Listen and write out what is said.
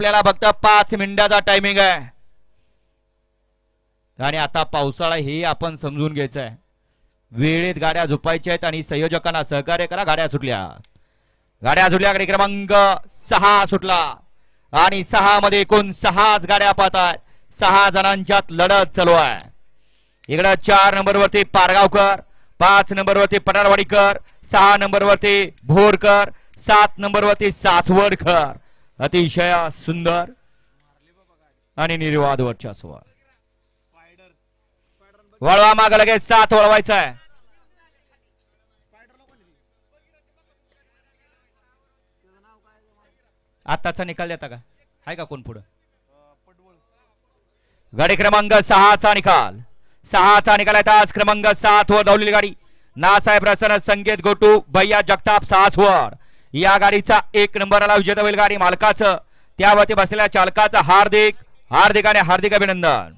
आपल्याला फक्त पाच मिनिटाचा टायमिंग आहे. आणि आता पावसाळा हे आपण समजून घ्यायचं आहे वेळेत गाड्या झोपायच्या आहेत आणि संयोजकांना सहकार्य करा गाड्या सुटल्या. गाड्या सुटल्या गाडी क्रमांक सहा सुटला. आणि सहा मध्ये एकूण सहाच गाड्या पाहत आहेत सहा जणांच्यात लढत चालू आहे. इकडं चार नंबरवरती पारगावकर पाच नंबरवरती पटारवाडीकर सहा नंबरवरती भोरकर सात नंबरवरती सासवडकर. अतिशय सुंदर आणि निर्वाद वर्चस्व. वळवा माग लगेच. सात वळवायचा आहे आताचा निकाल देता का? आहे का कोण पुढं? गाडी क्रमांक सहाचा निकाल. सहाचा निकाल आहे तास क्रमांक सात वर धावलेली गाडी. नासाहेब रसन संकेत गोटू भैया जगताप सहाच वर या गाडीचा एक नंबरला विजेता होईल गाडी मालकाचं त्यावरती बसलेल्या चालकाचं हार्दिक हार्दिक आणि हार्दिक अभिनंदन.